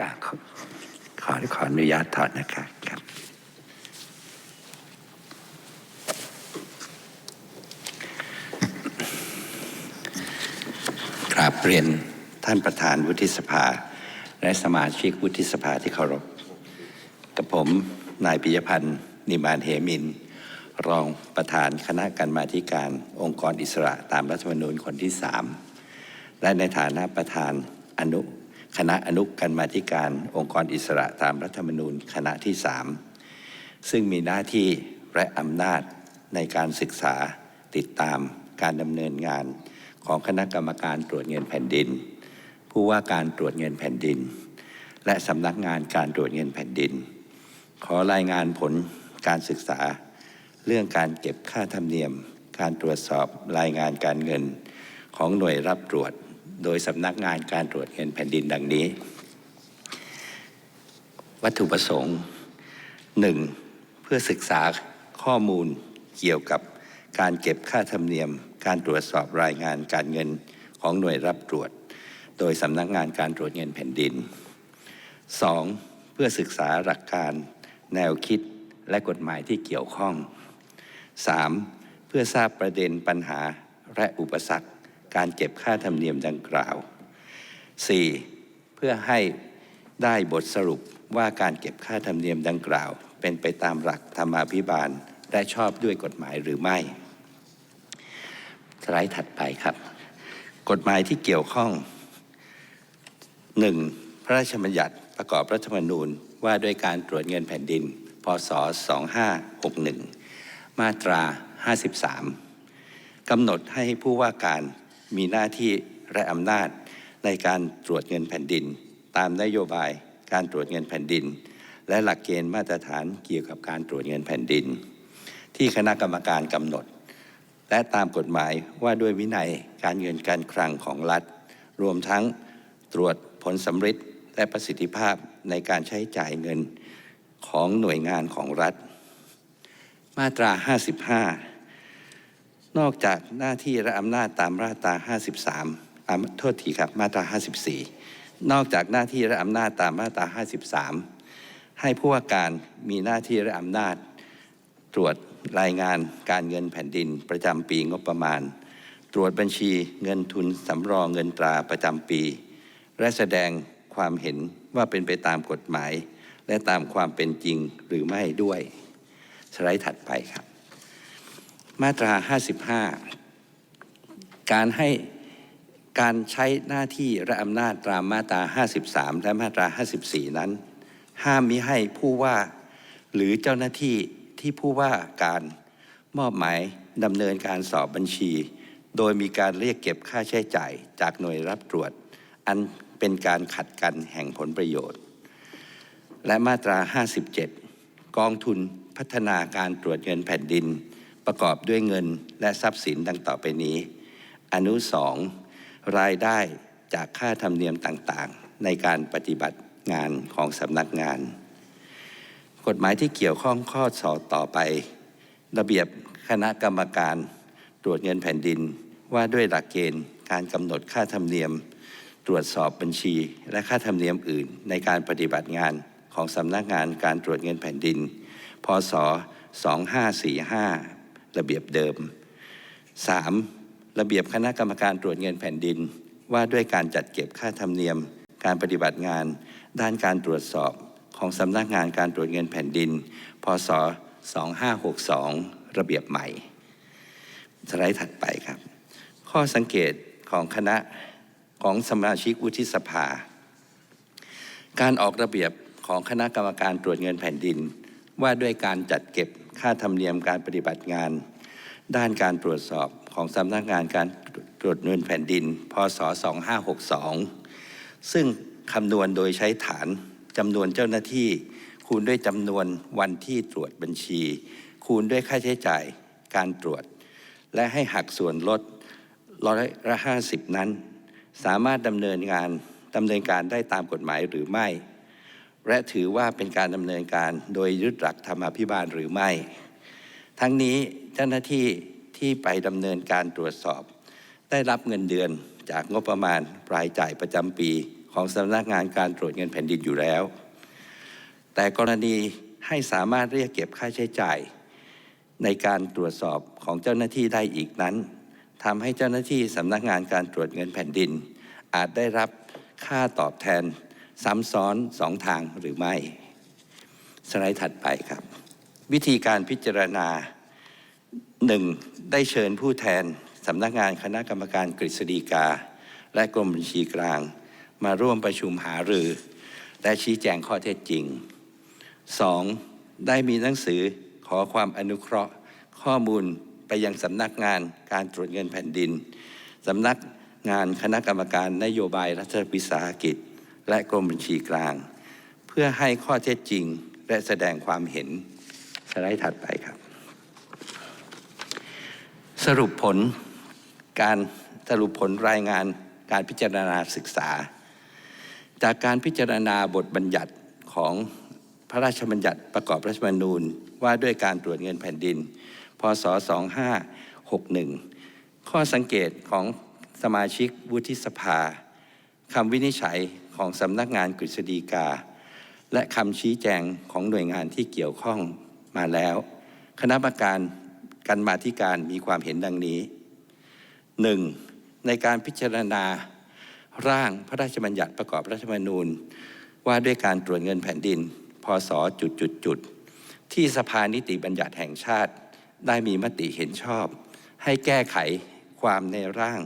ขอขอขออนุญาตถอนนะครับครับกราบเรียนท่านประธานวุฒิสภา และสมาชิกวุฒิสภาที่เคารพกับผมนายปิยพันธ์นิมานเหมิน รองประธานคณะกรรมาธิการองค์กรอิสระตามรัฐธรรมนูญคนที่สามและในฐานะประธานอนุ คณะอนุกรรมาธิการองค์กรอิสระตามรัฐธรรมนูญคณะที่สามซึ่งมีหน้าที่และอำนาจในการศึกษาติดตามการดำเนินงานของคณะกรรมการตรวจเงินแผ่นดิน ผู้ว่าการตรวจเงินแผ่นดิน และสำนักงานการตรวจเงินแผ่นดิน ขอรายงานผลการศึกษา เรื่องการเก็บค่าธรรมเนียม การตรวจสอบรายงานการเงินของหน่วยรับตรวจ โดยสำนักงานการตรวจเงินแผ่นดินดังนี้ วัตถุประสงค์ 1. เพื่อศึกษาข้อมูลเกี่ยวกับการเก็บค่าธรรมเนียม การตรวจสอบรายงานการเงินของหน่วยรับตรวจ โดยสำนักงานการตรวจเงินแผ่นดิน 2. เพื่อศึกษาหลักการ แนวคิดและกฎหมายที่เกี่ยวข้อง 3. เพื่อทราบประเด็นปัญหาและอุปสรรค การเก็บค่าธรรมเนียมดังกล่าว 4. เพื่อให้ได้บทสรุปว่าการเก็บค่าธรรมเนียมดังกล่าว เป็นไปตามหลักธรรมาภิบาลและชอบด้วยกฎหมายหรือไม่ สไลด์ถัดไปครับ กฎหมายที่เกี่ยวข้อง 1. พระราชบัญญัติประกอบรัฐธรรมนูญว่าด้วยการตรวจเงินแผ่นดิน พศ 2561 มาตรา 53 กำหนดให้ผู้ว่าการ มีหน้าที่และอำนาจในการตรวจเงินแผ่นดิน ตามนโยบายการตรวจเงินแผ่นดิน และหลักเกณฑ์มาตรฐานเกี่ยวกับการตรวจเงินแผ่นดิน ที่คณะกรรมการกำหนด และตามกฎหมายว่าด้วยวินัยการเงินการคลังของรัฐ รวมทั้งตรวจผลสำฤทธิ์และประสิทธิภาพในการใช้จ่ายเงินของหน่วยงานของรัฐ มาตรา 55 นอกจากหน้าที่และอำนาจตามมาตรา 53โทษทีครับมาตรา 54 นอกจากหน้าที่และอำนาจตามมาตรา 53 ให้ผู้ว่าการมีหน้าที่และอำนาจ ตรวจรายงานการเงินแผ่นดินประจำปีงบประมาณ ตรวจบัญชีเงินทุนสำรองเงินตราประจำปี และแสดงความเห็นว่าเป็นไปตามกฎหมาย และตามความเป็นจริงหรือไม่ด้วย สไลด์ถัดไปครับ มาตรา 55 การให้การใช้หน้าที่และอำนาจตามมาตรา 53 และมาตรา 54 นั้น ห้ามมิให้ผู้ว่าหรือเจ้าหน้าที่ที่ผู้ว่าการมอบหมายดำเนินการสอบบัญชี โดยมีการเรียกเก็บค่าใช้จ่ายจากหน่วยรับตรวจ อันเป็นการขัดกันแห่งผลประโยชน์ และมาตรา 57 กองทุนพัฒนาการตรวจเงินแผ่นดิน ประกอบด้วยเงินและทรัพย์สินดังต่อไปนี้ อนุสองรายได้จากค่าธรรมเนียมต่างๆ ในการปฏิบัติงานของสำนักงาน กฎหมายที่เกี่ยวข้องข้อสอบต่อไป ระเบียบคณะกรรมการตรวจเงินแผ่นดินว่าด้วยหลักเกณฑ์การกำหนดค่าธรรมเนียม ตรวจสอบบัญชี และค่าธรรมเนียมอื่น ในการปฏิบัติงานของสำนักงานการตรวจเงินแผ่นดิน พศ 2545 ระเบียบเดิม 3. ระเบียบคณะกรรมการตรวจเงินแผ่นดิน ว่าด้วยการจัดเก็บค่าธรรมเนียม การปฏิบัติงาน ด้านการตรวจสอบของสำนักงานการตรวจเงินแผ่นดิน พศ 2562 ระเบียบใหม่สไลด์ถัดไปครับ ข้อสังเกตของคณะของสมาชิกวุฒิสภา การออกระเบียบของคณะกรรมการตรวจเงินแผ่นดิน ว่าด้วยการจัดเก็บ ค่าธรรมเนียมการปฏิบัติงาน ด้านการตรวจสอบของสำนักงานการตรวจเงินแผ่นดิน พศ 2562 ซึ่งคำนวณโดยใช้ฐานจำนวนเจ้าหน้าที่ คูณด้วยจำนวนวันที่ตรวจบัญชี คูณด้วยค่าใช้จ่ายการตรวจ และให้หักส่วนลดร้อยละห้าสิบนั้น สามารถดำเนินงานดำเนินการได้ตามกฎหมายหรือไม่ และถือว่าเป็นการดำเนินการโดยยึดหลักธรรมาภิบาลหรือไม่ ทั้งนี้เจ้าหน้าที่ที่ไปดำเนินการตรวจสอบ ได้รับเงินเดือนจากงบประมาณรายจ่ายประจำปีของสำนักงานการตรวจเงินแผ่นดินอยู่แล้ว แต่กรณีให้สามารถเรียกเก็บค่าใช้จ่าย ในการตรวจสอบของเจ้าหน้าที่ได้อีกนั้นทำให้เจ้าหน้าที่สำนักงานการตรวจเงินแผ่นดิน อาจได้รับค่าตอบแทน ซ้ำซ้อนสองทางหรือไม่ สไลด์ถัดไปครับ วิธีการพิจารณาหนึ่งได้เชิญผู้แทนสำนักงานคณะกรรมการกฤษฎีกา และกรมบัญชีกลาง มาร่วมประชุมหารือ และชี้แจงข้อเท็จจริง 2. ได้มีหนังสือขอความอนุเคราะห์ข้อมูลไปยังสำนักงานการตรวจเงินแผ่นดินสำนักงานคณะกรรมการนโยบายรัฐวิสาหกิจ และกรมบัญชีกลาง เพื่อให้ข้อเท็จจริงและแสดงความเห็นสไลด์ถัดไปครับ สรุปผลการสรุปผลรายงานการพิจารณาศึกษา จากการพิจารณาบทบัญญัติของพระราชบัญญัติประกอบรัฐธรรมนูญว่าด้วยการตรวจเงินแผ่นดิน พศ 2561 ข้อสังเกตของสมาชิกวุฒิสภาคำวินิจฉัย ของสำนักงานกฤษฎีกา และคำชี้แจงของหน่วยงานที่เกี่ยวข้องมาแล้ว คณะกรรมการกันมาธิการมีความเห็นดังนี้ 1. ในการพิจารณาร่างพระราชบัญญัติประกอบรัฐธรรมนูญ ว่าด้วยการตรวจเงินแผ่นดิน พศจุดจุดจุดที่สภานิติบัญญัติแห่งชาติได้มีมติเห็นชอบ ให้แก้ไขความในร่าง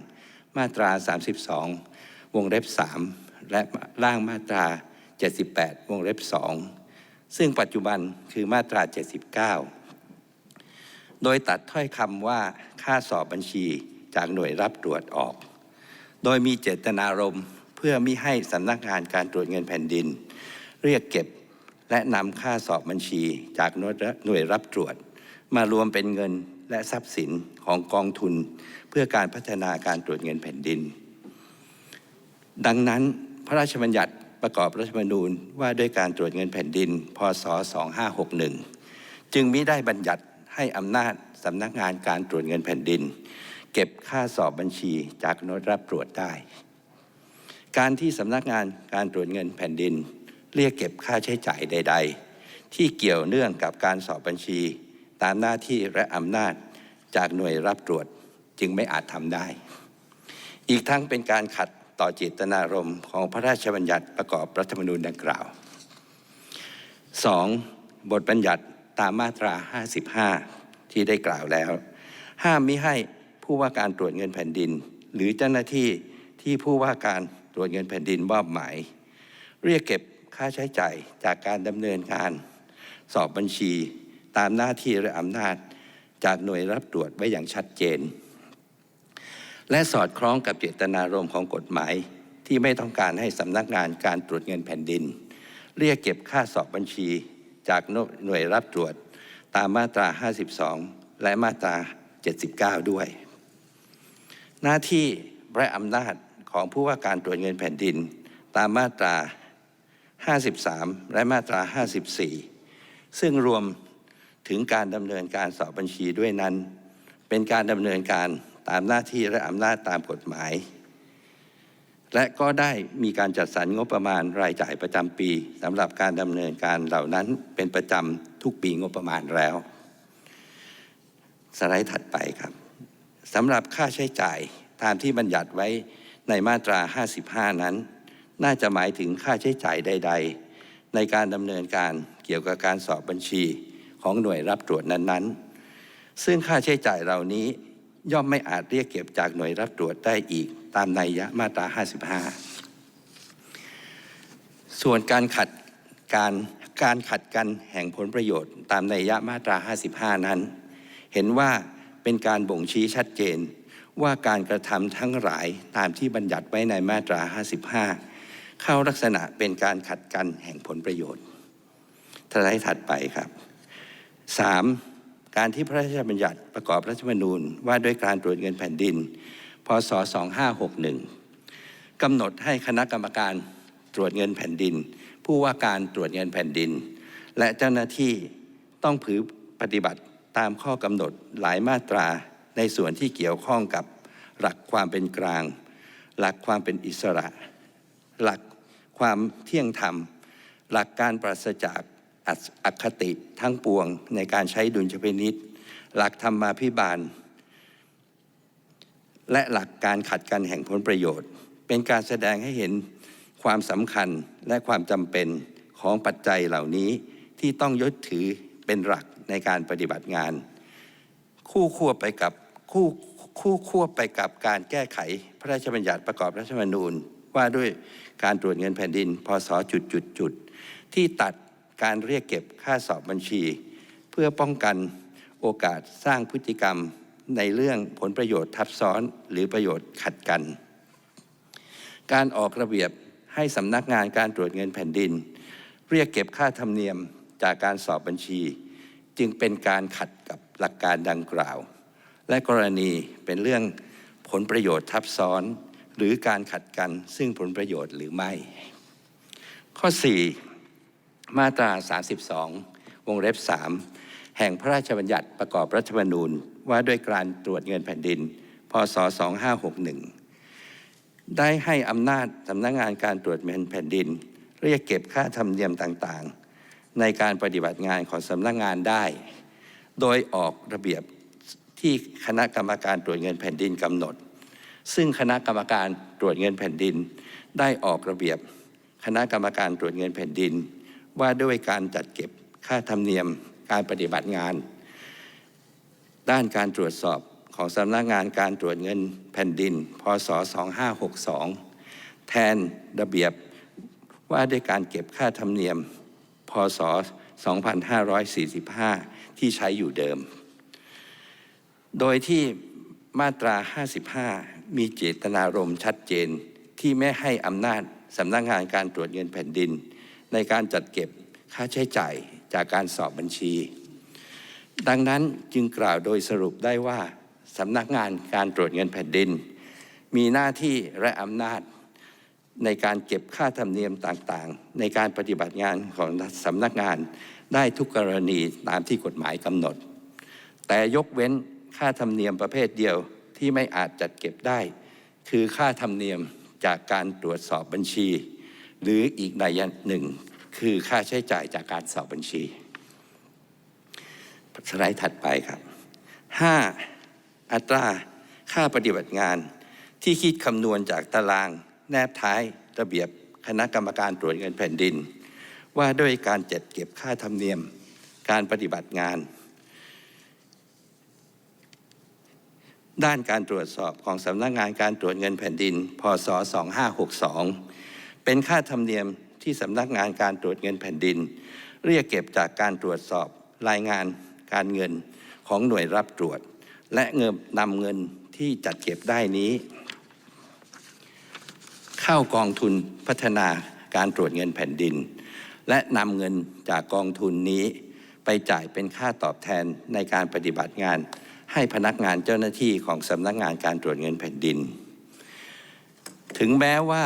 มาตรา 32 วงเล็บ3 และร่างมาตรา 78 วงเล็บ 2 ซึ่งปัจจุบันคือมาตรา 79 โดยตัดถ้อยคำว่าค่าสอบบัญชีจากหน่วยรับตรวจออก โดยมีเจตนารมณ์เพื่อมิให้สำนักงานการตรวจเงินแผ่นดิน เรียกเก็บและนำค่าสอบบัญชีจากหน่วยรับตรวจ มารวมเป็นเงินและทรัพย์สินของกองทุน เพื่อการพัฒนาการตรวจเงินแผ่นดิน ดังนั้น พระราชบัญญัติประกอบรัฐธรรมนูญว่าด้วยการตรวจเงินแผ่นดิน พศ 2561 จึงมิได้บัญญัติให้อำนาจสำนักงานการตรวจเงินแผ่นดิน เก็บค่าสอบบัญชีจากโน้ตรับตรวจได้ การที่สำนักงานการตรวจเงินแผ่นดิน เรียกเก็บค่าใช้จ่ายใด ๆ ที่เกี่ยวเนื่องกับการสอบบัญชี ตามหน้าที่และอำนาจจากหน่วยรับตรวจจึงไม่อาจทำได้ อีกทั้งเป็นการขัด ต่อเจตนารมณ์ของพระราชบัญญัติประกอบรัฐธรรมนูญดังกล่าว 2. บทบัญญัติตามมาตรา 55 ที่ได้กล่าวแล้ว ห้ามมิให้ผู้ว่าการตรวจเงินแผ่นดิน หรือเจ้าหน้าที่ที่ผู้ว่าการตรวจเงินแผ่นดินมอบหมาย เรียกเก็บค่าใช้จ่ายจากการดำเนินการ สอบบัญชีตามหน้าที่และอำนาจ จากหน่วยรับตรวจไว้อย่างชัดเจน และสอดคล้องกับเจตนารมณ์ของกฎหมาย ที่ไม่ต้องการให้สำนักงานการตรวจเงินแผ่นดิน เรียกเก็บค่าสอบบัญชี จากหน่วยรับตรวจตามมาตรา 52 และมาตรา 79 ด้วย หน้าที่และอำนาจของผู้ว่าการตรวจเงินแผ่นดิน ตามมาตรา 53 และมาตรา 54 ซึ่งรวมถึงการดำเนินการสอบบัญชีด้วยนั้น เป็นการดำเนินการ ตามหน้าที่และอำนาจตามกฎหมาย และก็ได้มีการจัดสรรงบประมาณรายจ่ายประจำปีสำหรับการดำเนินการเหล่านั้นเป็นประจำทุกปีงบประมาณแล้ว สไลด์ถัดไปครับสำหรับค่าใช้จ่ายตามที่บัญญัติไว้ในมาตรา 55 นั้น น่าจะหมายถึงค่าใช้จ่ายใด ๆ ในการดำเนินการเกี่ยวกับการสอบบัญชีของหน่วยรับตรวจนั้นๆ ซึ่งค่าใช้จ่ายเหล่านี้ ย่อมไม่อาจเรียกเก็บจากหน่วยรับตรวจได้อีกตามนัยยะมาตรา 55 ส่วนการขัดการการขัดกันแห่งผลประโยชน์ ตามนัยยะมาตรา 55 นั้น เห็นว่าเป็นการบ่งชี้ชัดเจนว่าการกระทำทั้งหลายตามที่บัญญัติไว้ในมาตรา 55 เข้าลักษณะเป็นการขัดกันแห่งผลประโยชน์ทลายถัดไปครับ 3. การที่พระราชบัญญัติประกอบรัฐธรรมนูญว่าด้วยการตรวจเงินแผ่นดิน พศ 2561กำหนดให้คณะกรรมการตรวจเงินแผ่นดิน ผู้ว่าการตรวจเงินแผ่นดิน และเจ้าหน้าที่ต้องผือปฏิบัติตามข้อกำหนดหลายมาตราในส่วนที่เกี่ยวข้องกับหลักความเป็นกลาง หลักความเป็นอิสระ หลักความเที่ยงธรรม หลักการปราศจาก อัคติทั้งปวงในการใช้ดุลยพินิษหลักธรรมาภิบาล และหลักการขัดกันแห่งผลประโยชน์ เป็นการแสดงให้เห็นความสำคัญและความจำเป็นของปัจจัยเหล่านี้ที่ต้องยึดถือเป็นหลักในการปฏิบัติงาน คู่ควบไปกับคู่คู่ควบไปกับการแก้ไขพระราชบัญญัติประกอบรัฐธรรมนูญ ว่าด้วยการตรวจเงินแผ่นดินพศจุดจุดจุดที่ตัด การเรียกเก็บค่าสอบบัญชี เพื่อป้องกันโอกาสสร้างพฤติกรรมในเรื่องผลประโยชน์ทับซ้อนหรือประโยชน์ขัดกัน การออกระเบียบให้สำนักงานการตรวจเงินแผ่นดิน เรียกเก็บค่าธรรมเนียมจากการสอบบัญชี จึงเป็นการขัดกับหลักการดังกล่าว และกรณีเป็นเรื่องผลประโยชน์ทับซ้อน หรือการขัดกันซึ่งผลประโยชน์หรือไม่ ข้อ 4 มาตรา 32 วงเล็บ 3 แห่งพระราชบัญญัติประกอบรัฐธรรมนูญว่าด้วยการตรวจเงินแผ่นดิน พศ 2561 ได้ให้อำนาจสำนักงานการตรวจเงินแผ่นดิน เรียกเก็บค่าธรรมเนียมต่างๆ ในการปฏิบัติงานของสำนักงานได้ โดยออกระเบียบที่คณะกรรมการตรวจเงินแผ่นดินกำหนด ซึ่งคณะกรรมการตรวจเงินแผ่นดิน ได้ออกระเบียบ คณะกรรมการตรวจเงินแผ่นดิน ว่าด้วยการจัดเก็บค่าธรรมเนียมการปฏิบัติงาน ด้านการตรวจสอบของสำนักงานการตรวจเงินแผ่นดิน พศ 2562 แทนระเบียบว่าด้วยการเก็บค่าธรรมเนียม พศ 2545 ที่ใช้อยู่เดิม โดยที่มาตรา 55 มีเจตนารมณ์ชัดเจนที่ไม่ให้อำนาจสำนักงานการตรวจเงินแผ่นดิน ในการจัดเก็บค่าใช้จ่ายจากการสอบบัญชี ดังนั้นจึงกล่าวโดยสรุปได้ว่าสำนักงานการตรวจเงินแผ่นดิน มีหน้าที่และอำนาจในการเก็บค่าธรรมเนียมต่างๆ ในการปฏิบัติงานของสำนักงานได้ทุกกรณีตามที่กฎหมายกำหนด แต่ยกเว้นค่าธรรมเนียมประเภทเดียวที่ไม่อาจจัดเก็บได้ คือค่าธรรมเนียมจากการตรวจสอบบัญชี หรืออีกในยหนึ่งคือค่าใช้จ่ายจากการสอบบัญชีสไลด์ถัดไปครับ 5. อัตราค่าปฏิบัติงานที่คิดคำนวณจากตารางแนบท้ายระเบียบคณะกรรมการตรวจเงินแผ่นดิน ว่าด้วยการจัดเก็บค่าธรรมเนียมการปฏิบัติงาน ด้านการตรวจสอบของสำนักงานการตรวจเงินแผ่นดิน พศ 2562 เป็นค่าธรรมเนียมที่สำนักงานการตรวจเงินแผ่นดิน เรียกเก็บจากการตรวจสอบรายงานการเงินของหน่วยรับตรวจ และเงินนำเงินที่จัดเก็บได้นี้ เข้ากองทุนพัฒนาการตรวจเงินแผ่นดิน และนำเงินจากกองทุนนี้ไปจ่ายเป็นค่าตอบแทนในการปฏิบัติงาน ให้พนักงานเจ้าหน้าที่ของสำนักงานการตรวจเงินแผ่นดิน ถึงแม้ว่า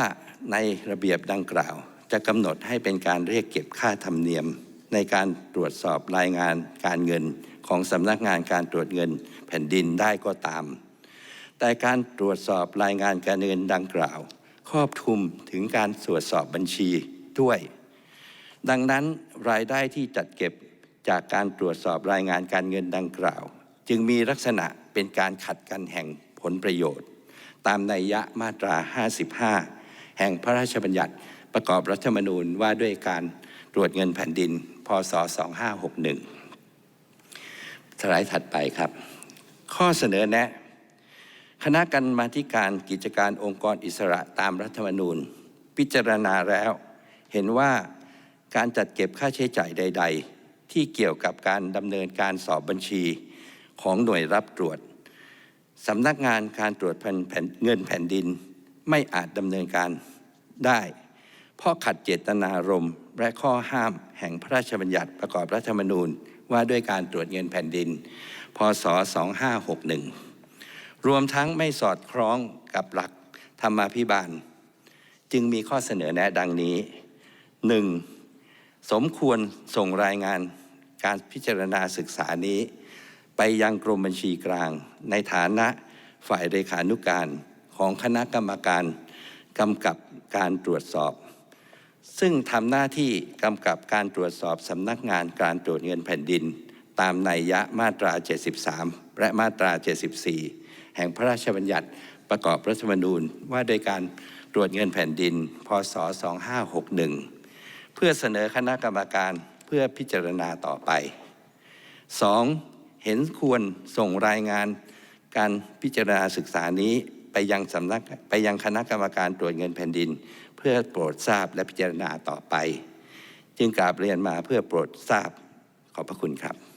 ในระเบียบดังกล่าว จะกำหนดให้เป็นการเรียกเก็บค่าธรรมเนียม ในการตรวจสอบรายงานการเงินของสำนักงานการตรวจเงินแผ่นดินได้ก็ตาม แต่การตรวจสอบรายงานการเงินดังกล่าว ครอบคลุมถึงการตรวจสอบบัญชีด้วย ดังนั้นรายได้ที่จัดเก็บจากการตรวจสอบรายงานการเงินดังกล่าว จึงมีลักษณะเป็นการขัดกันแห่งผลประโยชน์ ตามนัยยะมาตรา 55 แห่งพระราชบัญญัติประกอบรัฐธรรมนูญว่าด้วยการตรวจเงินแผ่นดิน พศ 2561สไลด์ถัดไปครับ ข้อเสนอแนะ คณะกรรมาการกิจการองค์กรอิสระตามรัฐธรรมนูญ พิจารณาแล้ว เห็นว่าการจัดเก็บค่าใช้จ่ายใด ๆ ที่เกี่ยวกับการดำเนินการสอบบัญชีของหน่วยรับตรวจสำนักงานการตรวจแผ่นเงินแผ่นดิน ไม่อาจดำเนินการ ได้ เพราะขัดเจตนารมณ์และข้อห้ามแห่งพระราชบัญญัติประกอบรัฐธรรมนูญว่าด้วยการตรวจเงินแผ่นดิน พศ 2561 รวมทั้งไม่สอดคล้องกับหลักธรรมาภิบาล จึงมีข้อเสนอแนะดังนี้ 1. สมควรส่งรายงานการพิจารณาศึกษานี้ ไปยังกรมบัญชีกลาง ในฐานะฝ่ายเลขานุการของคณะกรรมการ กำกับการตรวจสอบ ซึ่งทำหน้าที่กำกับการตรวจสอบสำนักงานการตรวจเงินแผ่นดิน ตามนัยยะมาตรา 73 และมาตรา 74 แห่งพระราชบัญญัติประกอบรัฐธรรมนูญว่าโดยการตรวจเงินแผ่นดิน พศ 2561 เพื่อเสนอคณะกรรมการเพื่อพิจารณาต่อไป 2. เห็นควรส่งรายงานการพิจารณาศึกษานี้ ไปยังสำนักไปยังคณะกรรมการตรวจเงินแผ่นดิน เพื่อโปรดทราบและพิจารณาต่อไป จึงกราบเรียนมาเพื่อโปรดทราบขอบพระคุณครับ